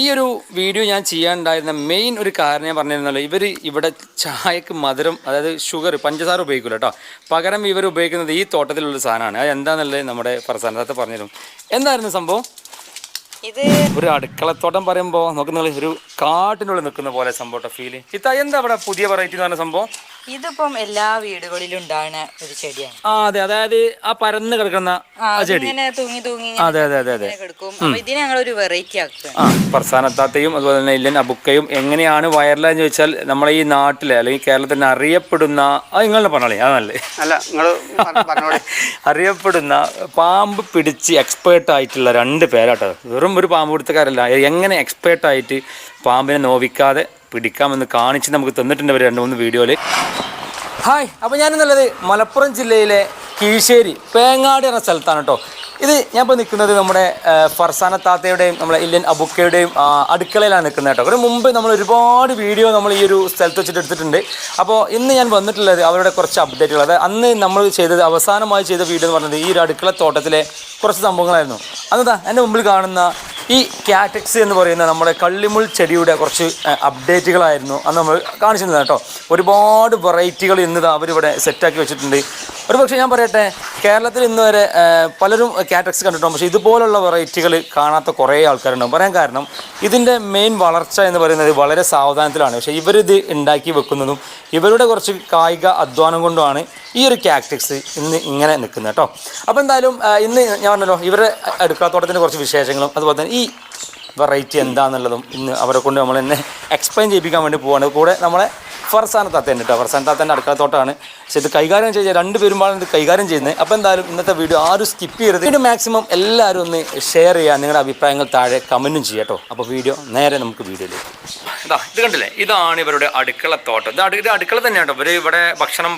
ഈ ഒരു വീഡിയോ ഞാൻ ചെയ്യാനുണ്ടായിരുന്ന മെയിൻ ഒരു കാരണം ഞാൻ പറഞ്ഞിരുന്നല്ലോ ഇവർ ഇവിടെ ചായക്ക് മധുരം അതായത് ഷുഗർ പഞ്ചസാര ഉപയോഗിക്കില്ല കേട്ടോ പകരം ഇവർ ഉപയോഗിക്കുന്നത് ഈ തോട്ടത്തിലുള്ള സാധനമാണ്. അത് എന്താണെന്നുള്ളത് നമ്മുടെ പ്രസാദത്തെ പറഞ്ഞിരുന്നു എന്തായിരുന്നു സംഭവം? ഇത് ഒരു അടുക്കളത്തോട്ടം പറയുമ്പോൾ നോക്കുന്ന ഒരു കാട്ടിനുള്ളിൽ നിൽക്കുന്ന പോലെ സംഭവം ഫീൽ ഇത്ത എന്താ ഇവിടെ പുതിയ വെറൈറ്റി എന്ന് പറഞ്ഞ സംഭവം? ഇതിപ്പം എല്ലാ വീടുകളിലും ഉണ്ടാകുന്ന ഒരു ചെടിയാണ്. ആ അതെ. അതായത് ആ പരന്ന് കിടക്കുന്ന ആ, ആ ചെടി. ഇങ്ങനെ തൂങ്ങി തൂങ്ങി അതെ അതെ അതെ അതെ. കിടക്കും. ഇതിനെ ഞങ്ങൾ ഒരു വെറൈറ്റി ആക്കുക ആ അതുപോലെ തന്നെ ഇല്ലൻ അബുക്കയും എങ്ങനെയാണ് വൈറലാന്ന് ചോദിച്ചാൽ നമ്മളെ ഈ നാട്ടിലെ അല്ലെങ്കിൽ കേരളത്തിൽ അറിയപ്പെടുന്ന അത് നിങ്ങളെ പറഞ്ഞോളേ അതല്ലേ അല്ല നിങ്ങൾ പറഞ്ഞോളെ. അറിയപ്പെടുന്ന പാമ്പ് പിടിച്ച് എക്സ്പേർട്ട് ആയിട്ടുള്ള രണ്ട് പേരാട്ടോ. വെറും ഒരു പാമ്പ് പിടുത്തക്കാരല്ല. എങ്ങനെ എക്സ്പേർട്ട് ആയിട്ട് പാമ്പിനെ നോവിക്കാതെ പിടിക്കാമെന്ന് കാണിച്ച് നമുക്ക് തന്നിട്ടുണ്ട് അവർ രണ്ട് മൂന്ന് വീഡിയോയിൽ ഹായ് അപ്പോൾ ഞാനെന്നുള്ളത് മലപ്പുറം ജില്ലയിലെ കീഴ്ശ്ശേരി പേങ്ങാടി എന്ന സ്ഥലത്താണ് കേട്ടോ ഇത് ഞാൻ ഇപ്പോൾ നിൽക്കുന്നത് നമ്മുടെ ഫർസാന താത്തയുടെയും നമ്മളെ ഇല്ലൻ അബുക്കയുടെയും അടുക്കളയിലാണ് നിൽക്കുന്നത് കേട്ടോ ഒരു മുമ്പ് നമ്മൾ ഒരുപാട് വീഡിയോ നമ്മൾ ഈ ഒരു സ്ഥലത്ത് വെച്ചിട്ട് എടുത്തിട്ടുണ്ട്. അപ്പോൾ ഇന്ന് ഞാൻ വന്നിട്ടുള്ളത് അവരുടെ കുറച്ച് അപ്ഡേറ്റുകൾ അതായത് അന്ന് നമ്മൾ ചെയ്തത് അവസാനമായി ചെയ്ത വീഡിയോ എന്ന് പറഞ്ഞത് ഈ ഒരു അടുക്കള തോട്ടത്തിലെ കുറച്ച് സംഭവങ്ങളായിരുന്നു. അന്നതാ എന്റെ മുമ്പിൽ കാണുന്ന ഈ കാറ്റക്സ് എന്ന് പറയുന്ന നമ്മുടെ കള്ളിമുൾ ചെടിയുടെ കുറച്ച് അപ്ഡേറ്റുകളായിരുന്നു അന്ന് നമ്മൾ കാണിച്ചിരുന്നത് കേട്ടോ. ഒരുപാട് വെറൈറ്റികൾ ഇന്ന് അവരിവിടെ സെറ്റാക്കി വെച്ചിട്ടുണ്ട്. ഒരു പക്ഷേ ഞാൻ പറയട്ടെ കേരളത്തിൽ ഇന്ന് വരെ പലരും കാറ്റക്സ് കണ്ടിട്ടുണ്ട് പക്ഷേ ഇതുപോലുള്ള വെറൈറ്റികൾ കാണാത്ത കുറേ ആൾക്കാരുണ്ടാവും. പറയാൻ കാരണം ഇതിന്റെ മെയിൻ വളർച്ച എന്ന് പറയുന്നത് വളരെ സാവധാനത്തിലാണ്. പക്ഷേ ഇവരിത് ഉണ്ടാക്കി വെക്കുന്നതും ഇവരുടെ കുറച്ച് കായിക അധ്വാനം കൊണ്ടുമാണ് ഈ ഒരു ടാക്ടിക്സ് ഇന്ന് ഇങ്ങനെ നിൽക്കുന്നത് കേട്ടോ. അപ്പോൾ എന്തായാലും ഇന്ന് ഞാൻ പറഞ്ഞല്ലോ ഇവരുടെ അടുക്കളത്തോട്ടത്തിന്റെ കുറച്ച് വിശേഷങ്ങളും അതുപോലെ തന്നെ ഈ വെറൈറ്റി എന്താണെന്നുള്ളതും ഇന്ന് അവരെ കൊണ്ട് നമ്മൾ എന്നെ എക്സ്പ്ലെയിൻ ചെയ്യിപ്പിക്കാൻ വേണ്ടി പോവാണ്. കൂടെ നമ്മളെ ഫർസാന താത്തയുണ്ട് കേട്ടോ. ഫർസാൻ തത്തേന്റെ അടുക്കളത്തോട്ടാണ്. പക്ഷേ ഇത് കൈകാര്യം ചെയ്ത് രണ്ട് പേരുമാണ് ഇത് കൈകാര്യം ചെയ്യുന്നത് അപ്പോൾ എന്തായാലും ഇന്നത്തെ വീഡിയോ ആരും സ്കിപ്പ് ചെയ്യരുത്. വീഡിയോ മാക്സിമം എല്ലാവരും ഒന്ന് ഷെയർ ചെയ്യുക നിങ്ങളുടെ അഭിപ്രായങ്ങൾ താഴെ കമന്റും ചെയ്യുക കേട്ടോ. അപ്പോൾ വീഡിയോ നേരെ നമുക്ക് വീഡിയോയിലേക്ക്. ഇതാ ഇത് കണ്ടില്ലേ? ഇതാണ് ഇവരുടെ അടുക്കളത്തോട്ടം. ഇത് അടു ഇത് അടുക്കള തന്നെയാണ് കേട്ടോ. ഇവർ ഇവിടെ ഭക്ഷണം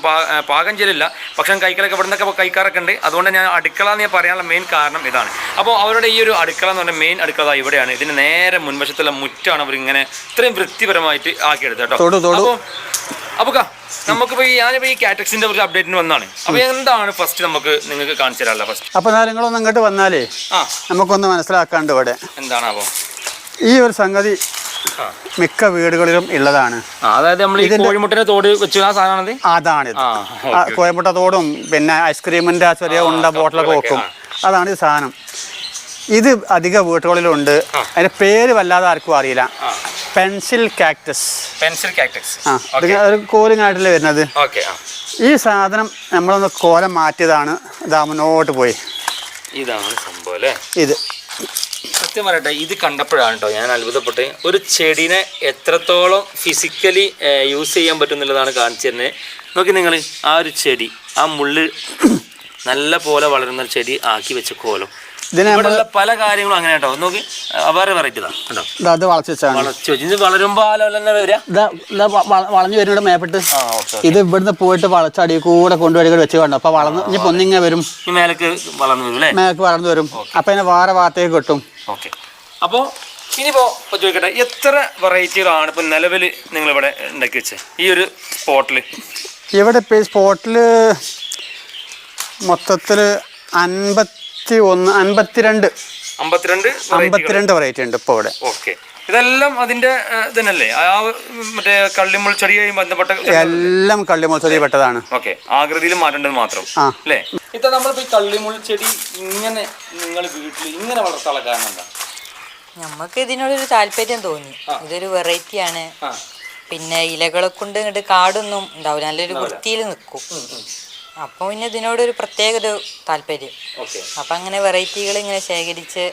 പാകം ചെയ്യലില്ല. ഭക്ഷണം കഴിക്കലൊക്കെ ഇവിടെ നിന്നൊക്കെ കഴിക്കാറൊക്കെ ഉണ്ട് അതുകൊണ്ട് ഞാൻ അടുക്കള എന്ന് ഞാൻ പറയാനുള്ള മെയിൻ കാരണം ഇതാണ്. അപ്പോൾ അവരുടെ ഈ ഒരു അടുക്കള എന്ന് പറഞ്ഞാൽ മെയിൻ അടുക്കള ഇവിടെയാണ്. ഇതിന് നേരെ മുൻവശത്തുള്ള മുറ്റാണ് അവർ ഇങ്ങനെ ഇത്രയും വൃത്തിപരമായിട്ട് ആക്കിയെടുത്തത് കേട്ടോ. തൊടു. അപ്പോൾ നമുക്കിപ്പോൾ ഞാനിപ്പോൾ ഈ കാറ്റക്സിന്റെ ഒരു അപ്ഡേറ്റിന് വന്നാണ്. അപ്പോൾ എന്താണ് ഫസ്റ്റ് നമുക്ക് നിങ്ങൾക്ക് കാണിച്ചു തരാനുള്ള ഫസ്റ്റ് അപ്പോൾ എന്നാൽ നിങ്ങളൊന്ന് ഇങ്ങോട്ട് വന്നാലേ ആ. നമുക്കൊന്ന് മനസ്സിലാക്കാണ്ട് ഇവിടെ. എന്താണാവോ ഈ ഒരു സംഗതി മിക്ക വീടുകളിലും ഉള്ളതാണ്. അതാണ് അതായത് നമ്മൾ ഈ കോഴിമുട്ടിനെ തോട് വെച്ചു ആ സാധനമാണത്? ആ, ആ, തോടും പിന്നെ ഐസ്ക്രീമിന്റെ ആ ചെറിയ ഉണ്ട ബോട്ടിലൊക്കെ വെക്കും. അതാണ് ഈ സാധനം. ഇത് അധിക വീട്ടുകളിലുണ്ട് അതിന്റെ പേര് വല്ലാതെ ആർക്കും അറിയില്ല. Pencil cactus. Pencil cactus. ആ ഒരു കോലിങ്ങായിട്ടല്ലേ വരുന്നത്? ഓക്കെ ഈ സാധനം നമ്മളൊന്ന് കോലം മാറ്റിയതാണ്. ഇതാ മുന്നോട്ട് പോയി. ഇതാണ് സംഭവം അല്ലേ? ഇത്. സത്യം പറയട്ടെ ഇത് കണ്ടപ്പോഴാണ് കേട്ടോ ഞാൻ അത്ഭുതപ്പെട്ട്. ഒരു ചെടീനെ എത്രത്തോളം ഫിസിക്കലി യൂസ് ചെയ്യാൻ പറ്റും എന്നുള്ളതാണ് കാണിച്ചു തരുന്നത്. നോക്കി നിങ്ങൾ ആ ഒരു ചെടി ആ മുള്ള് നല്ല പോലെ വളരുന്ന ചെടി ആക്കി വെച്ച കോലം. ഇവിടെയുള്ള പല കാര്യങ്ങളും അങ്ങനെ കേട്ടോ. നോക്കി വേറെ വെറൈറ്റി ഇതാ. അത് വളച്ച് വെച്ച് ഇത് ആ ലെവലിൽ തന്നെ വരിക. വളഞ്ഞു വരുന്നത് മേപ്പെട്ട്. ഇത് ഇവിടുന്ന് പോയിട്ട് വളച്ചടി കൂടെ കൊണ്ടുവരിക വെച്ച് കണ്ടു? അപ്പൊ വളർന്ന് ഇനി പൊന്നിങ്ങനെ വരും. മേലക്ക് വളർന്നു വരും അല്ലേ? മേലേക്ക് വളർന്നു വരും. അപ്പൊ അതിനെ വേറെ ഭാഗത്തേക്ക് കിട്ടും. ഓക്കെ. ഇനിയിപ്പോ ചോദിക്കട്ടെ എത്ര വെറൈറ്റികളാണ് ഇപ്പൊ നിലവിൽ നിങ്ങളിവിടെ ഉണ്ടാക്കി വെച്ചത് ഈ ഒരു സ്പോട്ടിൽ ഇവിടെ ഇപ്പൊ ഈ സ്പോട്ടിൽ മൊത്തത്തിൽ അൻപത്തി ഒന്ന് അമ്പത്തിരണ്ട്. അമ്പത്തിരണ്ട് അമ്പത്തിരണ്ട് വെറൈറ്റി ഉണ്ട് ഇപ്പൊ ഇവിടെ. ഓക്കെ. ഇതെല്ലാം അതിന്റെ ഇതന്നല്ലേ? ആ മറ്റേ കള്ളിമുൾ ചെടിയായി ബന്ധപ്പെട്ട എല്ലാം കള്ളിമുൾ ചെടി പെട്ടതാണ്. ഓക്കെ. ആകൃതിയിൽ മാറ്റേണ്ടത് മാത്രം. അല്ലേ? ഇപ്പൊ നമ്മളിപ്പോ ഈ കള്ളിമുൾ ചെടി ഇങ്ങനെ നിങ്ങൾ വീട്ടിൽ ഇങ്ങനെ വളർത്താനുള്ള കാരണം എന്താ? നമുക്ക് ഇതിനോടൊരു താല്പര്യം തോന്നി. ഇതൊരു വെറൈറ്റിയാണ് ആണ്. പിന്നെ ഇലകളെ കൊണ്ട് ഇങ്ങോട്ട് കാടൊന്നും ഉണ്ടാവില്ല നല്ലൊരു വൃത്തിയിൽ നിൽക്കും അപ്പോൾ പിന്നെ ഇതിനോടൊരു പ്രത്യേക ഒരു താല്പര്യം അപ്പം അങ്ങനെ വെറൈറ്റികൾ ഇങ്ങനെ ശേഖരിച്ച്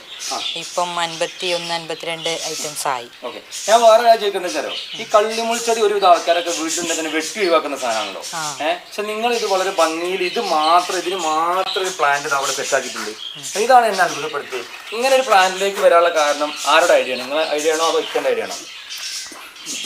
ഇപ്പം അൻപത്തി ഒന്ന് അൻപത്തിരണ്ട് ഐറ്റംസ് ആയി. ഞാൻ വേറെ ചോദിക്കുന്നത് ഈ കള്ളിമുൾ ഒരു ഒരുവിധ ആൾക്കാരൊക്കെ വീട്ടിൽ തന്നെ വെട്ടി ഒഴിവാക്കുന്ന സാധനമാണല്ലോ പക്ഷെ നിങ്ങൾ ഇത് വളരെ ഭംഗിയിൽ ഇത് മാത്രം ഇതിന് മാത്രം ഒരു പ്ലാന്റ് അവിടെ സെറ്റാക്കിയിട്ടുണ്ട് ഇതാണ് എന്നെ അത്ഭുതപ്പെടുത്തിയത്. ഇങ്ങനെ ഒരു പ്ലാന്റിലേക്ക് വരാനുള്ള കാരണം ആരുടെ ഐഡിയ ആണ്? നിങ്ങളെ ഐഡിയ ആണോ അതോ ഇഷ്ടം ഐഡിയ ആണോ?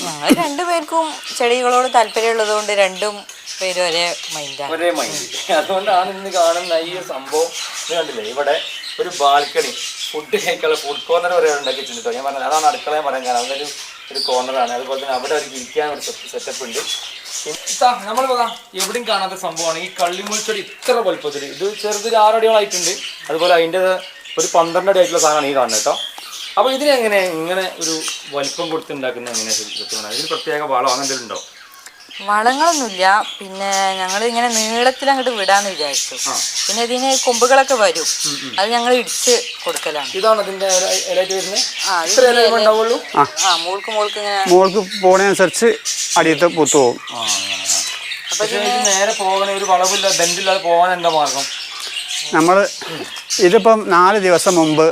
ഞങ്ങൾ രണ്ടുപേർക്കും ചെടികളോട് താല്പര്യമുള്ളത് കൊണ്ട് രണ്ടും പേരും ഒരേ മൈൻഡാണ്. ഒരേ മൈൻഡ്. അതുകൊണ്ടാണ് ഇന്ന് കാണുന്ന ഈ സംഭവം കണ്ടില്ലേ? ഇവിടെ ഒരു ബാൽക്കണി ഫുഡ് കഴിക്കാനുള്ള ഫുഡ് കോർണർ വരെ ഉണ്ടാക്കി വെച്ചിട്ടുണ്ട് ഞാൻ പറഞ്ഞത് അതാണ് അടുക്കളയും പറയാൻ കാരണം. അതൊരു ഒരു കോർണറാണ് അതുപോലെ തന്നെ അവിടെ ഒരു ഇരിക്കാൻ ഒരു സെറ്റപ്പ് ഉണ്ട്. നമ്മൾ പോകാം എവിടെയും കാണാത്ത സംഭവമാണ്. ഈ കള്ളിമുൾ ചെടി ഇത്ര വലുപ്പത്തിൽ ഇത് ചെറുതൊരു ആറടികളായിട്ടുണ്ട് അതുപോലെ അതിന്റെ ഒരു പന്ത്രണ്ട് അടി ആയിട്ടുള്ള സാധനമാണ് ഈ കാണുന്നത് കേട്ടോ അപ്പോൾ ഇതിനെങ്ങനെ ഇങ്ങനെ ഒരു വലിപ്പം കൊടുത്തുണ്ടാക്കുന്ന എങ്ങനെ കൃത്യമാണ് ഇതിന് പ്രത്യേക വളം അങ്ങനെ ഉണ്ടോ? വളങ്ങളൊന്നുമില്ല. പിന്നെ ഞങ്ങൾ ഇങ്ങനെ നീളത്തിൽ അങ്ങോട്ട് വിടാന്ന് വിചാരിച്ചു. പിന്നെ ഇതിന് കൊമ്പുകളൊക്കെ വരും. അത് ഞങ്ങൾ ഇടിച്ച് കൊടുക്കലാണ്. ഇതാണ് അതിന്റെ ആ മോൾക്ക് മോൾക്ക് ഇങ്ങനെ മോൾക്ക് അടിയത്തെ പൂത്ത് പോകും. ഇത് നേരെ പോകണ ഒരു വളവില്ല ബെൻഡില്ലാതെ പോകാൻ എന്താ മാർഗം? നമ്മൾ ഇതിപ്പം നാല് ദിവസം മുമ്പ്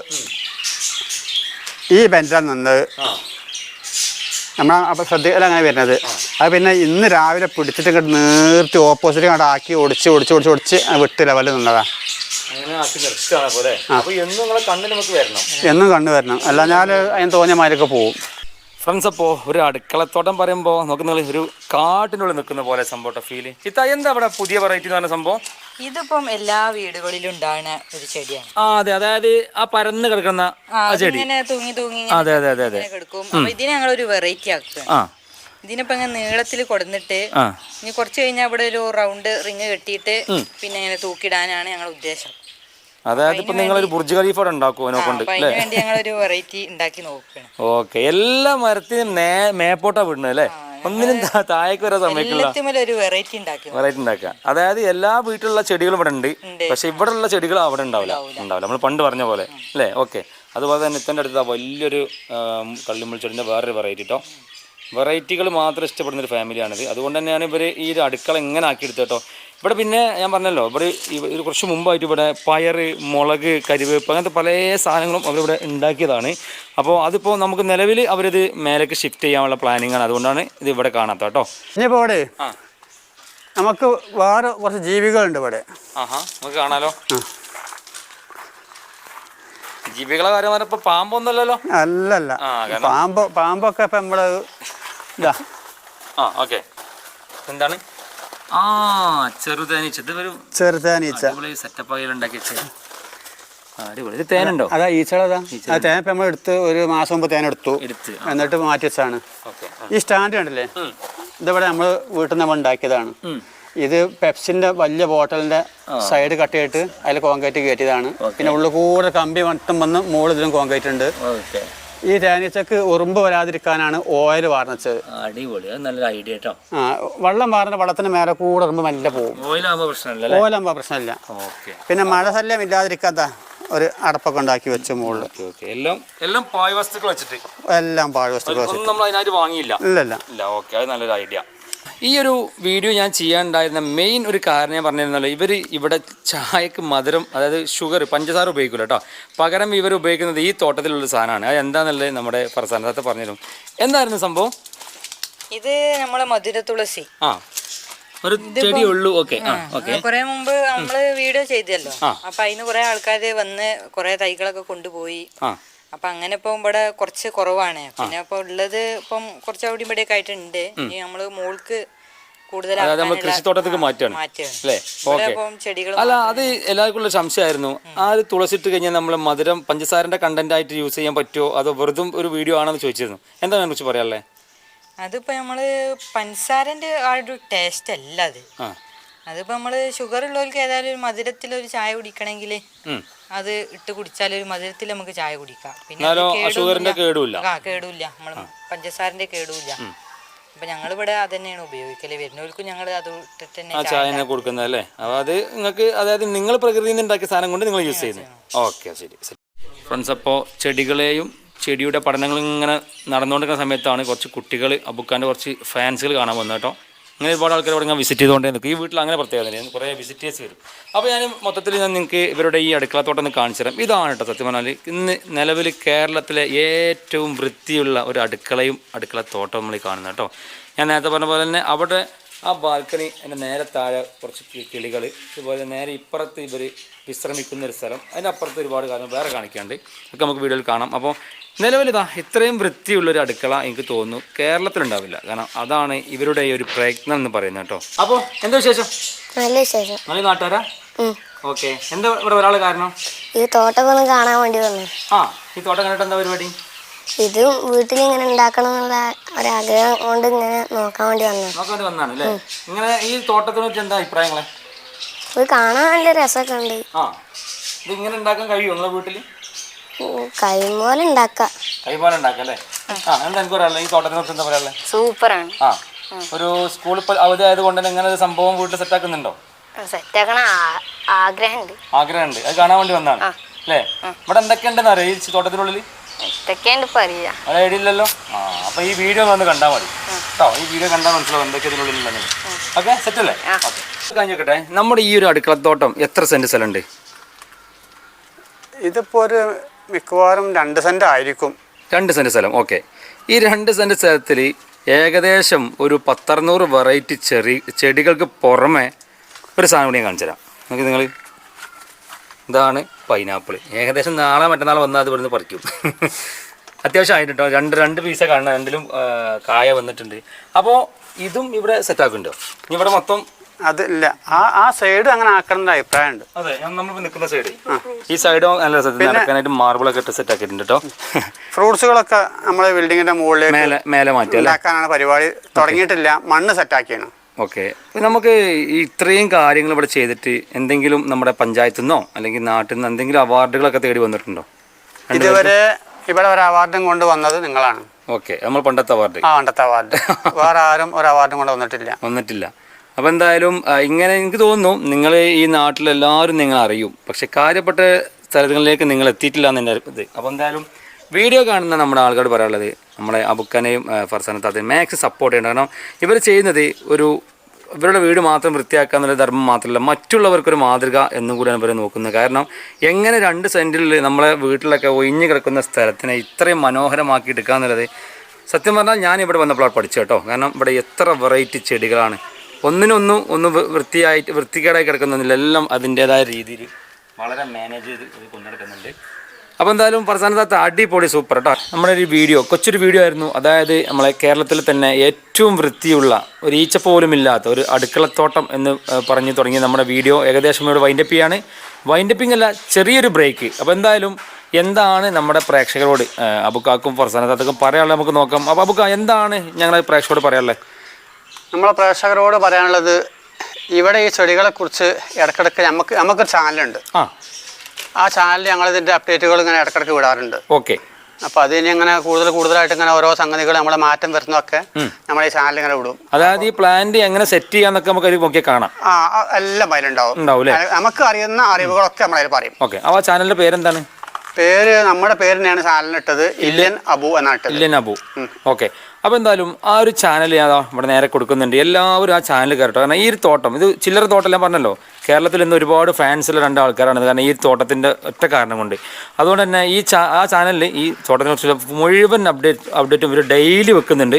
ഈ ബെൻഡിലാണ് നിന്നത് ആ നമ്മൾ അപ്പോൾ ശ്രദ്ധയിൽ അങ്ങനെ വരുന്നത്? അത് പിന്നെ ഇന്ന് രാവിലെ പിടിച്ചിട്ട് ഇങ്ങോട്ട് നേർത്തി ഓപ്പോസിറ്റ് ഇങ്ങോട്ട് ആക്കി ഒടിച്ച് ഒടിച്ച് ഒടിച്ച് ഒടിച്ച് വിട്ട് ലെവലിൽ നിന്നതാ. എന്നും കണ്ടു വരണം. അല്ല ഞാൻ അതിന് തോന്നിയ മാതിരിയൊക്കെ പോവും. ഫ്രണ്ട്സ് അപ്പോൾ ഒരു അടുക്കളത്തോട്ടം പറയുമ്പോൾ നമുക്ക് നിങ്ങൾ ഒരു കാട്ടിനുള്ളിൽ നിൽക്കുന്ന പോലെ സംഭവം ഫീൽ ഇത്ത എന്താ അവിടെ പുതിയ വെറൈറ്റി എന്ന് പറഞ്ഞ സംഭവം? ഇതിപ്പം എല്ലാ വീടുകളിലും ഉണ്ടാകുന്ന ഒരു ചെടിയാണ്. ആ അതെ അതായത് ആ പരന്ന് കിടക്കുന്ന ചെടി. തൂങ്ങി തൂങ്ങി അതെ അതെ അതെ അതെ. കിടക്കും. ഇതിനെ ഞങ്ങൾ ഒരു വെറൈറ്റി ആക്കുക ഇതിനിപ്പോ നീളത്തിൽ കൊടുന്നിട്ട് ഇനി കുറച്ച് കഴിഞ്ഞാൽ ഇവിടെ ഒരു റൗണ്ട് റിങ് കെട്ടിയിട്ട് പിന്നെ ഇങ്ങനെ തൂക്കിടാനാണ് ഞങ്ങളുടെ ഉദ്ദേശം. അതായത് ഇപ്പൊ നിങ്ങളൊരു ബുർജ് ഖലീഫ ഉണ്ടാക്കും അതിനെ കൊണ്ട് ഓക്കെ. എല്ലാ മരത്തിനും നേ മേപ്പോട്ടാ വിടുന്നത് അല്ലേ? ഒന്നിനും താഴേക്ക് വരാൻ സമയത്തുള്ള വെറൈറ്റി ഉണ്ടാക്കി വെറൈറ്റി ഉണ്ടാക്കുക. അതായത് എല്ലാ വീട്ടിലുള്ള ചെടികളും ഇവിടെ ഉണ്ട്. പക്ഷെ ഇവിടെ ഉള്ള ചെടികൾ അവിടെ ഉണ്ടാവില്ല. ഉണ്ടാവില്ല. നമ്മൾ പണ്ട് പറഞ്ഞ പോലെ അല്ലേ? ഓക്കെ. അതുപോലെ തന്നെ ഇത്തന്റെ അടുത്ത് വലിയൊരു കള്ളിമുൾ ചെടിന്റെ വേറൊരു വെറൈറ്റി കേട്ടോ വെറൈറ്റികൾ മാത്രം ഇഷ്ടപ്പെടുന്ന ഒരു ഫാമിലിയാണിത് അതുകൊണ്ട് തന്നെയാണ് ഇവർ ഈ ഒരു അടുക്കള എങ്ങനെ ആക്കിയെടുത്തത് കേട്ടോ ഇവിടെ പിന്നെ ഞാൻ പറഞ്ഞല്ലോ ഇവിടെ ഇവ- ഇത് കുറച്ച് മുമ്പായിട്ട് ഇവിടെ പയർ മുളക് കരിവേപ്പ് അങ്ങനത്തെ പല സാധനങ്ങളും അവരിവിടെ ഉണ്ടാക്കിയതാണ്. അപ്പോൾ അതിപ്പോൾ നമുക്ക് നിലവിൽ അവരിത് മേലേക്ക് ഷിഫ്റ്റ് ചെയ്യാനുള്ള പ്ലാനിങ് ആണ്. അതുകൊണ്ടാണ് ഇത് ഇവിടെ കാണാത്തത് കേട്ടോ. ഇനിയിപ്പോൾ ഇവിടെ നമുക്ക് വേറെ കുറച്ച് ജീവികളുണ്ട് ഇവിടെ. ആഹാ നമുക്ക് കാണാലോ. ജീവികളെ കാര്യം പറഞ്ഞപ്പോ പാമ്പൊന്നുമല്ലല്ലോ അല്ലല്ല. പാമ്പ് പാമ്പൊക്കെ ഇപ്പം നമ്മൾ ഇതാ. ആ ഓക്കെ. എന്താണ് ആ ചെറുതേനീച്ച. ഇത് ഒരു ചെറുതേനീച്ച. സെറ്റപ്പ് തേനുണ്ടോ? അതാ ഈച്ചകളതാ ആ തേൻ ഇപ്പം നമ്മൾ എടുത്ത് ഒരു മാസം മുമ്പ് തേൻ എടുത്തു. എന്നിട്ട് മാറ്റി വെച്ചാണ് ഈ സ്റ്റാൻഡ് കണ്ടില്ലേ? ഇതിവിടെ നമ്മൾ വീട്ടിൽ നിന്ന് നമ്മൾ ഉണ്ടാക്കിയതാണ്. ഇത് പെപ്സിന്റെ വലിയ ബോട്ടലിന്റെ സൈഡ് കട്ട് ചെയ്തിട്ട് അതിൽ കോൺക്രീറ്റ് കയറ്റിയതാണ്. പിന്നെ ഉള്ളിൽ കൂടെ കമ്പി മട്ടും വന്ന് മുകളിൽ ഇതിലും കോൺക്രീറ്റ് ഉണ്ട്. ഈ തേനീച്ചക്ക് ഉറുമ്പ് വരാതിരിക്കാനാണ് ഓയിൽ വാർണിച്ചത് അടിപൊളി. അത് നല്ലൊരു ഐഡിയ കേട്ടോ ആ വെള്ളം വാർന്ന വെള്ളത്തിന് മേലെ കൂടെ ഉറുമ്പ് നല്ല പോകും ഓയിലാകുമ്പോൾ പ്രശ്നമില്ല ഓയിലാകുമ്പോൾ പ്രശ്നമില്ല. ഓക്കെ പിന്നെ മഴ ശല്യം ഇല്ലാതിരിക്കാത്ത ഒരു അടപ്പൊക്കെ ഉണ്ടാക്കി വെച്ച് മുകളിൽ എല്ലാം എല്ലാം പായ വസ്തുക്കൾ വെച്ചിട്ട്. എല്ലാം പാഴ് വസ്തുക്കൾ വെച്ചിട്ട്. നമ്മൾ അതിനായിട്ട് വാങ്ങിയില്ല. ഇല്ലല്ല ഇല്ല. ഓക്കെ അത് നല്ലൊരു ഐഡിയ ഈ ഒരു വീഡിയോ ഞാൻ ചെയ്യാനുണ്ടായിരുന്ന മെയിൻ ഒരു കാരണം ഞാൻ പറഞ്ഞിരുന്നല്ലോ ഇവർ ഇവിടെ ചായക്ക് മധുരം അതായത് ഷുഗർ പഞ്ചസാര ഉപയോഗിക്കില്ല കേട്ടോ പകരം ഇവർ ഉപയോഗിക്കുന്നത് ഈ തോട്ടത്തിലുള്ള സാധനമാണ്. അത് എന്താണെന്നുള്ളത് നമ്മുടെ പ്രസാദത്തെ പറഞ്ഞിരുന്നു എന്തായിരുന്നു സംഭവം? ഇത് നമ്മളെ മധുര തുളസി. ആ. ഒരു ചെടി ഉള്ളൂ. ഓക്കെ. കുറെ മുമ്പ് നമ്മൾ വീഡിയോ ചെയ്തല്ലോ. അപ്പൊ അതിന് കുറെ ആൾക്കാര് വന്ന് കുറെ തൈകളൊക്കെ കൊണ്ടുപോയി. ആ. അപ്പൊ അങ്ങനെ ഇപ്പൊ ഇവിടെ കുറച്ച് കുറവാണ്. പിന്നെ ഇപ്പൊ ഉള്ളത് ഇപ്പം കുറച്ച് അവിടെ ഇവിടെ ഒക്കെ ആയിട്ടുണ്ട്. ഇനി നമ്മൾ മോൾക്ക് കൂടുതൽ അതായത് നമ്മൾ കൃഷിത്തോട്ടത്തേക്ക് മാറ്റുകയാണ്. മാറ്റുകയാണ്. അല്ലേ? ഓക്കെ. അല്ല അത് എല്ലാവർക്കും ഉള്ള സംശയമായിരുന്നു. ആ ഒരു തുളസിട്ട് കഴിഞ്ഞാൽ നമ്മൾ മധുരം പഞ്ചസാരന്റെ കണ്ടന്റ് ആയിട്ട് യൂസ് ചെയ്യാൻ പറ്റുമോ? അതോ വെറുതും ഒരു വീഡിയോ ആണെന്ന് ചോദിച്ചിരുന്നു. എന്താണ് അതിനെ കുറിച്ച് പറയാനുള്ളത് അതിപ്പോ നമ്മൾ പഞ്ചസാരന്റെ ആ ഒരു ടേസ്റ്റ് അല്ല അത്. അതിപ്പോ നമ്മൾ ഷുഗർ ഉള്ളവർക്ക് ഏതായാലും ഒരു മധുരത്തിൽ ഒരു ചായ കുടിക്കണമെങ്കിൽ അത് ഇട്ട് കുടിച്ചാൽ ഒരു മധുരത്തിൽ നമുക്ക് ചായ കുടിക്കാം. പിന്നെ. ഷുഗറിന്റെ കേടുമില്ല ആ കേടുമില്ല നമ്മൾ പഞ്ചസാരന്റെ കേടുമില്ല അപ്പൊ ഞങ്ങൾ ഇവിടെ അത് തന്നെയാണ് ഉപയോഗിക്കൽ. വരുന്നവർക്കും ഞങ്ങൾ അത് ഇട്ടിട്ട് തന്നെ ചായ കൊടുക്കുന്നത് അല്ലേ? അപ്പൊ അത് നിങ്ങൾക്ക് അതായത് നിങ്ങൾ പ്രകൃതിയിൽ നിന്ന് ഉണ്ടാക്കിയ സാധനം കൊണ്ട് നിങ്ങൾ യൂസ് ചെയ്യുന്നു ഓക്കെ ശരി ശരി. ഫ്രണ്ട്സ് അപ്പോൾ ചെടികളെയും ചെടിയുടെ പഠനങ്ങൾ ഇങ്ങനെ നടന്നുകൊണ്ടിരിക്കുന്ന സമയത്താണ് കുറച്ച് കുട്ടികൾ അബുക്കാന്റെ കുറച്ച് ഫാൻസുകൾ കാണാൻ വന്നത് കേട്ടോ. ഇങ്ങനെ ഒരുപാട് ആൾക്കാർ ഇവിടെ ഞാൻ വിസിറ്റ് ചെയ്തുകൊണ്ടേ നിൽക്കും. ഈ വീട്ടിൽ അങ്ങനെ പ്രത്യേകത തന്നെ കുറേ വിസിറ്റേഴ്സ് വരും. അപ്പോൾ ഞാൻ മൊത്തത്തിൽ ഞാൻ നിങ്ങൾക്ക് ഇവരുടെ ഈ അടുക്കളത്തോട്ടം ഒന്ന് കാണിച്ചു തരാം. ഇതാണ് കേട്ടോ സത്യം പറഞ്ഞാൽ ഇന്ന് നിലവിൽ കേരളത്തിലെ ഏറ്റവും വൃത്തിയുള്ള ഒരു അടുക്കളയും അടുക്കളത്തോട്ടവും നമ്മൾ കാണുന്നത് കേട്ടോ. ഞാൻ നേരത്തെ പറഞ്ഞ പോലെ തന്നെ അവിടെ ആ ബാൽക്കണി എന്റെ നേരെ താഴെ കുറച്ച് കിളികൾ ഇതുപോലെ നേരെ ഇപ്പുറത്ത് ഇവർ വിശ്രമിക്കുന്ന ഒരു സ്ഥലം. അതിനപ്പുറത്ത് ഒരുപാട് കാര്യം വേറെ കാണിക്കാണ്ട് ഒക്കെ നമുക്ക് വീഡിയോയിൽ കാണാം. അപ്പോൾ നിലവിലിതാ ഇത്രയും വൃത്തിയുള്ളൊരു അടുക്കള എനിക്ക് തോന്നുന്നു കേരളത്തിലുണ്ടാവില്ല. കാരണം അതാണ് ഇവരുടെ ഈ ഒരു പ്രയത്നം എന്ന് പറയുന്നത് കേട്ടോ. അപ്പോൾ എന്താ വിശേഷം? നല്ല വിശേഷം. നല്ല നാട്ടുകാരാ? ഉം. ഓക്കെ. എന്താ ഇവിടെ ഒരാൾ കാരണം? ഈ തോട്ടം ഒന്ന് കാണാൻ വേണ്ടി വന്നു. ആ ഈ തോട്ടം കണ്ടിട്ട് എന്താ പരിപാടി? ഇതും വീട്ടിൽ ഇങ്ങനെ ഉണ്ടാക്കണം എന്നുള്ള ഒരാഗ്രഹം കൊണ്ട് ഇങ്ങനെ നോക്കാൻ വേണ്ടി വന്നു. നോക്കാൻ വേണ്ടി വന്നതാണ് അല്ലേ? ഇങ്ങനെ ഈ തോട്ടത്തിനെ പറ്റി എന്താ അഭിപ്രായങ്ങളെ? ഇത് കാണാൻ നല്ല രസമൊക്കെ ഉണ്ട്. ആ. ഇത് ഇങ്ങനെ ഉണ്ടാക്കാൻ കഴിയുമോ നിങ്ങളെ വീട്ടിൽ കഴിയുമ്പോലെ ഉണ്ടാക്കാം. കൈപോലെ ഉണ്ടാക്കല്ലേ ആ. എന്താ എനിക്ക് പറയാനുള്ളത്? ഈ തോട്ടത്തിനെ കുറിച്ച് എന്താ സൂപ്പറാണ്. ആ ഒരു സ്കൂൾ ഇപ്പോൾ അവധി ആയതുകൊണ്ട് തന്നെ ഇങ്ങനെ ഒരു സംഭവം വീട്ടിൽ സെറ്റാക്കുന്നുണ്ടോ സെറ്റാക്കണ ആഗ്രഹമുണ്ട് ആഗ്രഹമുണ്ട് അത് കാണാൻ വേണ്ടി വന്നാണ് അല്ലേ? ഇവിടെ എന്തൊക്കെയുണ്ടെന്ന് അറിയാം ഈ തോട്ടത്തിനുള്ളിൽ എന്തൊക്കെയുണ്ട് ഇപ്പൊ അറിയാം അത് ഐഡിയ ഇല്ലല്ലോ? ആ അപ്പൊ ഈ വീഡിയോ ഒന്ന് കണ്ടാൽ മതി. കേട്ടോ ഈ വീഡിയോ കണ്ടാൽ മനസ്സിലാവും എന്തൊക്കെ ഇതിനുള്ളിലുണ്ടെന്ന് ഓക്കെ സെറ്റ് അല്ലേ? ഓക്കെ. കഴിഞ്ഞോട്ടെ നമ്മുടെ ഈ ഒരു അടുക്കളത്തോട്ടം എത്ര സെന്റ് സ്ഥലമുണ്ട്? ഇതിപ്പോ ഒരു മിക്കവാറും രണ്ട് സെന്റ് ആയിരിക്കും. രണ്ട് സെന്റ് സ്ഥലം ഓക്കെ ഈ രണ്ട് സെന്റ് സ്ഥലത്തിൽ ഏകദേശം ഒരു പത്തറുന്നൂറ് വെറൈറ്റി ചെറി ചെടികൾക്ക് പുറമെ ഒരു സാധനം കൂടി ഞാൻ കാണിച്ചു തരാം. നിങ്ങൾ ഇതാണ് പൈനാപ്പിൾ ഏകദേശം നാളെ മറ്റന്നാൾ വന്നാൽ അത് ഇവിടുന്ന് പറിക്കും. അത്യാവശ്യം ആയിട്ട് രണ്ട് രണ്ട് പീസ കാണുന്ന രണ്ടിലും കായ വന്നിട്ടുണ്ട്. അപ്പോൾ ഇതും ഇവിടെ സെറ്റാക്കുന്നുണ്ടോ ഇവിടെ മൊത്തം അതില്ല. ആ ആ സൈഡ് അങ്ങനെ ആക്കണമെന്ന് അഭിപ്രായമുണ്ട്. അതെ നിൽക്കുന്ന സൈഡ്. ഈ സൈഡോ നല്ല സത്യം നടക്കാനായിട്ട് മാർബിളൊക്കെ ഇട്ട് സെറ്റ് ആക്കിയിട്ടുണ്ട് കേട്ടോ ഫ്രൂട്ട്സുകളൊക്കെ നമ്മളെ ബിൽഡിങ്ങിന്റെ മുകളിലേക്ക് മേലെ മേലെ മാറ്റി അല്ലേ? ഉണ്ടാക്കാനാണ് പരിപാടി തുടങ്ങിയിട്ടില്ല. മണ്ണ് സെറ്റ് ആക്കിയാണ്. ഓക്കെ. നമുക്ക് ഇത്രയും കാര്യങ്ങൾ ഇവിടെ ചെയ്തിട്ട് എന്തെങ്കിലും നമ്മുടെ പഞ്ചായത്തു നിന്നോ അല്ലെങ്കിൽ നാട്ടിൽ നിന്ന് എന്തെങ്കിലും അവാർഡുകളൊക്കെ തേടി വന്നിട്ടുണ്ടോ? ഇതുവരെ ഇവിടെ ഒരു അവാർഡും കൊണ്ട് വന്നത് നിങ്ങളാണ്. ഓക്കെ. നമ്മൾ പണ്ടത്തെ അവാർഡ്. ആ പണ്ടത്തെ അവാർഡ്. വേറെ ആരും ഒരു അവാർഡും കൊണ്ട് വന്നിട്ടില്ല. വന്നിട്ടില്ല. അപ്പോൾ എന്തായാലും ഇങ്ങനെ എനിക്ക് തോന്നുന്നു നിങ്ങൾ ഈ നാട്ടിലെല്ലാവരും നിങ്ങൾ അറിയും. പക്ഷേ കാര്യപ്പെട്ട സ്ഥലങ്ങളിലേക്ക് നിങ്ങൾ എത്തിയിട്ടില്ല എന്ന് എന്റെ ഇത്. അപ്പോൾ എന്തായാലും വീഡിയോ കാണുന്ന നമ്മുടെ ആൾക്കാർ പറയാനുള്ളത് നമ്മളെ അബുക്കനെയും ഫർസാനത്താത്തയും മാക്സ് സപ്പോർട്ട് ചെയ്യണം. കാരണം ഇവർ ചെയ്യുന്നത് ഒരു ഇവരുടെ വീട് മാത്രം വൃത്തിയാക്കുക എന്നുള്ള ധർമ്മം മാത്രമല്ല മറ്റുള്ളവർക്കൊരു മാതൃക എന്നും കൂടിയാണ് ഇവർ നോക്കുന്നത്. കാരണം എങ്ങനെ രണ്ട് സെന്റിൽ നമ്മളെ വീട്ടിലൊക്കെ ഒഴിഞ്ഞു കിടക്കുന്ന സ്ഥലത്തിനെ ഇത്രയും മനോഹരമാക്കി എടുക്കുക എന്നുള്ളത് സത്യം പറഞ്ഞാൽ ഞാൻ ഇവിടെ വന്നപ്പോൾ പഠിച്ചു കേട്ടോ. കാരണം ഇവിടെ എത്ര വെറൈറ്റി ചെടികളാണ്. ഒന്നിനൊന്നും ഒന്ന് വൃത്തിയായിട്ട് വൃത്തികേടായി കിടക്കുന്നൊന്നുമില്ല. എല്ലാം അതിന്റേതായ രീതിയിൽ വളരെ മാനേജ് ചെയ്ത് ഇത് കൊണ്ടുനടക്കുന്നുണ്ട് അപ്പോൾ എന്തായാലും പ്രധാനത്താത്ത അടിപൊളി സൂപ്പർ കേട്ടോ നമ്മുടെ ഒരു വീഡിയോ കൊച്ചൊരു വീഡിയോ ആയിരുന്നു. അതായത് നമ്മളെ കേരളത്തിൽ തന്നെ ഏറ്റവും വൃത്തിയുള്ള ഒരു ഈച്ച പോലും ഇല്ലാത്ത ഒരു അടുക്കളത്തോട്ടം എന്ന് പറഞ്ഞു തുടങ്ങിയ നമ്മുടെ വീഡിയോ ഏകദേശം ഇവിടെ വൈൻഡപ്പ് ചെയ്യാണ്. വൈൻഡപ്പിംഗ് അല്ല ചെറിയൊരു ബ്രേക്ക് അപ്പോൾ എന്തായാലും എന്താണ് നമ്മുടെ പ്രേക്ഷകരോട് അബുക്കാക്കും ഫർസാനത്താത്തക്കും പറയാനുള്ളത് നമുക്ക് നോക്കാം. അപ്പോൾ അബുക്ക എന്താണ് ഞങ്ങളെ പ്രേക്ഷകരോട് പറയാനുള്ളത്? നമ്മളെ പ്രേക്ഷകരോട് പറയാനുള്ളത് ഇവിടെ ഈ ചെടികളെ കുറിച്ച് ഇടക്കിടക്ക് നമുക്ക് നമുക്കൊരു ചാനലുണ്ട്. ആ. ചാനലിൽ ഞങ്ങൾ ഇതിന്റെ അപ്ഡേറ്റുകൾ ഇങ്ങനെ ഇടക്കിടക്ക് വിടാറുണ്ട്. ഓക്കെ. അപ്പൊ അതിന് ഇങ്ങനെ കൂടുതൽ കൂടുതലായിട്ട് ഇങ്ങനെ ഓരോ സംഗതികൾ നമ്മളെ മാറ്റം വരുന്നതൊക്കെ നമ്മൾ ഈ ചാനലിൽ ഇങ്ങനെ വിടും. അതായത് ഈ പ്ലാന്റ് എങ്ങനെ സെറ്റ് ചെയ്യാന്നൊക്കെ നമുക്ക് അതിൽ നോക്കിയാൽ കാണാം. ആ എല്ലാം അതിലുണ്ടാവും. നമുക്ക് അറിയുന്ന അറിവുകളൊക്കെ നമ്മളതിൽ പറയും. ഓക്കെ. ആ ചാനലിന്റെ പേരെന്താണ്? പേര് നമ്മുടെ പേരിനെയാണ് ചാനലിന് ഇട്ടത് ഇല്യൻ അബു എന്നാണ് ഇല്ലൻ അബു. ഓക്കെ. അപ്പോൾ എന്തായാലും ആ ഒരു ചാനൽ ഞാൻ ഇവിടെ നേരെ കൊടുക്കുന്നുണ്ട്. എല്ലാവരും ആ ചാനൽ കയറട്ടോ കാരണം ഈ ഒരു തോട്ടം ഇത് ചില്ലറ തോട്ടം ഞാൻ പറഞ്ഞല്ലോ. കേരളത്തിൽ ഇന്ന് ഒരുപാട് ഫാൻസുള്ള രണ്ട് ആൾക്കാരാണ്. കാരണം ഈ തോട്ടത്തിന്റെ ഒറ്റ കാരണം കൊണ്ട്. അതുകൊണ്ട് തന്നെ ഈ ആ ചാനലിൽ ഈ തോട്ടത്തിനെ കുറിച്ചുള്ള മുഴുവൻ അപ്ഡേറ്റ് അപ്ഡേറ്റും ഇവർ ഡെയിലി വെക്കുന്നുണ്ട്.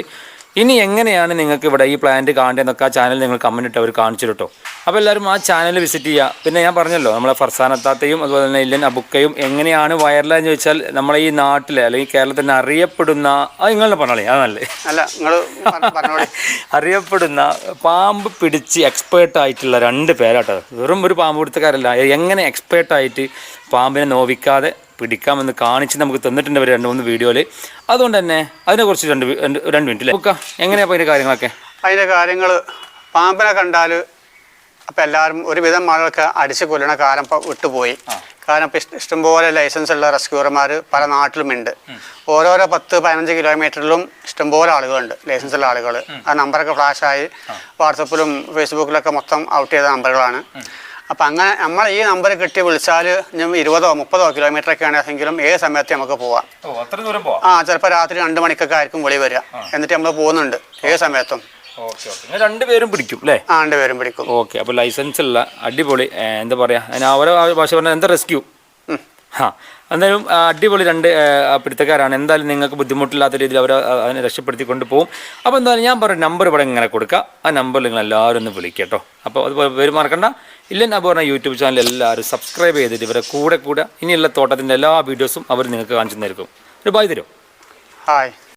ഇനി എങ്ങനെയാണ് നിങ്ങൾക്ക് ഇവിടെ ഈ പ്ലാന്റ് കാണേണ്ടതെന്നൊക്കെ ആ ചാനൽ നിങ്ങൾ കമന്റ് ഇട്ട് അവർ കാണിച്ചു കേട്ടോ അപ്പോൾ എല്ലാവരും ആ ചാനൽ വിസിറ്റ് ചെയ്യുക. പിന്നെ ഞാൻ പറഞ്ഞല്ലോ നമ്മളെ ഫർസാനത്താത്തയും അതുപോലെ തന്നെ ഇല്ലൻ അബുക്കയും എങ്ങനെയാണ് വൈറലാന്ന് ചോദിച്ചാൽ നമ്മളെ ഈ നാട്ടിലെ അല്ലെങ്കിൽ കേരളത്തിൽ അറിയപ്പെടുന്ന അത് നിങ്ങളുടെ പറഞ്ഞോളേ അതല്ലേ അല്ല നിങ്ങൾ അറിയപ്പെടുന്ന പാമ്പ് പിടിച്ച് എക്സ്പേർട്ട് ആയിട്ടുള്ള രണ്ട് പേരാട്ടോ. വെറും ഒരു പാമ്പ് പിടുത്തക്കാരല്ല. എങ്ങനെ എക്സ്പേർട്ട് ആയിട്ട് പാമ്പിനെ നോവിക്കാതെ പിടിക്കാമെന്ന് കാണിച്ച് നമുക്ക് തന്നിട്ടുണ്ട് അവർ രണ്ട് മൂന്ന് വീഡിയോയിൽ അതുകൊണ്ട് തന്നെ അതിനെക്കുറിച്ച് രണ്ട് രണ്ട് രണ്ട് മിനിറ്റ് നോക്കുക എങ്ങനെയാണ് അതിന്റെ കാര്യങ്ങളൊക്കെ? അതിന്റെ കാര്യങ്ങൾ പാമ്പിനെ കണ്ടാൽ അപ്പം എല്ലാവരും ഒരുവിധം ആളുകൾക്ക് അടിച്ചു കൊല്ലണ കാലം ഇപ്പോൾ വിട്ടുപോയി. കാരണം ഇപ്പം ഇഷ്ടം ഇഷ്ടംപോലെ ലൈസൻസ് ഉള്ള റെസ്ക്യൂർമാർ പല നാട്ടിലുമുണ്ട്. ഓരോരോ പത്ത് പതിനഞ്ച് കിലോമീറ്ററിലും ഇഷ്ടംപോലെ ആളുകളുണ്ട് ലൈസൻസ് ഉള്ള ആളുകൾ ആ നമ്പറൊക്കെ ഫ്ലാഷായി വാട്സപ്പിലും ഫേസ്ബുക്കിലൊക്കെ മൊത്തം ഔട്ട് ചെയ്ത നമ്പറുകളാണ് അപ്പം അങ്ങനെ നമ്മൾ ഈ നമ്പർ കിട്ടി വിളിച്ചാൽ ഇരുപതോ മുപ്പതോ കിലോമീറ്റർ ഒക്കെ ആണെങ്കിലും ഏത് സമയത്ത് നമുക്ക് പോവാം. ആ ചിലപ്പോൾ രാത്രി രണ്ട് മണിക്കൊക്കെ ആയിരിക്കും വിളി വരിക. എന്നിട്ട് നമ്മൾ പോകുന്നുണ്ട് ഏത് സമയത്തും. രണ്ടുപേരും പിടിക്കും അല്ലേ? ആ രണ്ടുപേരും പിടിക്കും. ഓക്കെ അപ്പോൾ ലൈസൻസ് ഉള്ള അടിപൊളി എന്താ പറയാ അതിന് അവരെ ഭാഷ പറഞ്ഞാൽ എന്താ റെസ്ക്യൂ ആ എന്തായാലും അടിപൊളി രണ്ട് പിടുത്തക്കാരാണ്. എന്തായാലും നിങ്ങൾക്ക് ബുദ്ധിമുട്ടില്ലാത്ത രീതിയിൽ അവർ അതിനെ രക്ഷപ്പെടുത്തിക്കൊണ്ട് പോകും അപ്പോൾ എന്തായാലും ഞാൻ പറഞ്ഞ നമ്പർ ഇവിടെ ഇങ്ങനെ കൊടുക്കുക ആ നമ്പറിൽ നിങ്ങൾ എല്ലാവരും ഒന്ന് വിളിക്കുക കേട്ടോ. അപ്പോൾ പേര് മറക്കണ്ട. ഇല്ല അപ്പോൾ പറഞ്ഞാൽ യൂട്യൂബ് ചാനൽ എല്ലാവരും സബ്സ്ക്രൈബ് ചെയ്തിട്ട് ഇവരെ കൂടെ കൂടെ ഇനിയുള്ള തോട്ടത്തിന്റെ എല്ലാ വീഡിയോസും അവർ നിങ്ങൾക്ക് കാണിച്ചു തന്നിരിക്കും ഒരു ബൈ തരും. ഹായ്